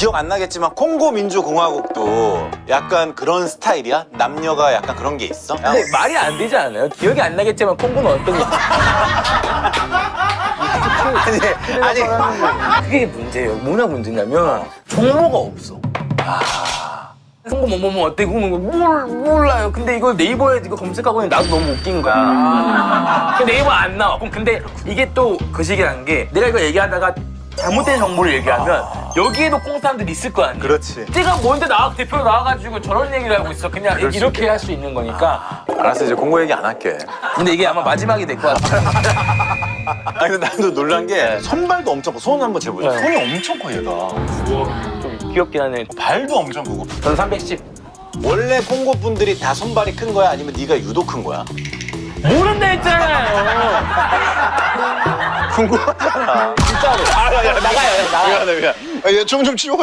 기억 안 나겠지만 콩고 민주공화국도 약간 그런 스타일이야? 남녀가 약간 그런 게 있어? 근데 말이 안 되지 않아요? 기억이 안 나겠지만 콩고는 어떤 게 아니 아니 그게 문제예요. 뭐나 문제냐면 정보가 없어. 콩고 뭐뭐뭐 어때? 그거 뭐 몰, 몰라요. 근데 이걸 네이버에 이거 검색하고 있는데 나도 너무 웃긴 거야. 근데 네이버 안 나와. 그럼 근데 이게 또 그 시기라는 게 내가 이거 얘기하다가 잘못된 정보를 얘기하면 여기에도 콩 사람들이 있을 거 아니에요. 그렇지. 내가 뭔데 나 대표로 나와가지고 저런 얘기를 하고 있어. 그냥 이렇게 할 수 있는 거니까. 알았어 이제 공고 얘기 안 할게 근데 이게 아마 마지막이 될 것 같아. 아니 근데 나도 놀란 게 손발도 엄청 커. 손 한번 재보자 네. 손이 엄청 커 얘가 좀 귀엽긴 하네. 발도 엄청 크고 전 310. 원래 콩고 분들이 다 손발이 큰 거야? 아니면 네가 유독 큰 거야? 모른다 했잖아요. 궁금하잖아 진짜로. 아, 야, 야, 나가요, 나가요. 미안해 미안 아, 얘좀좀 치워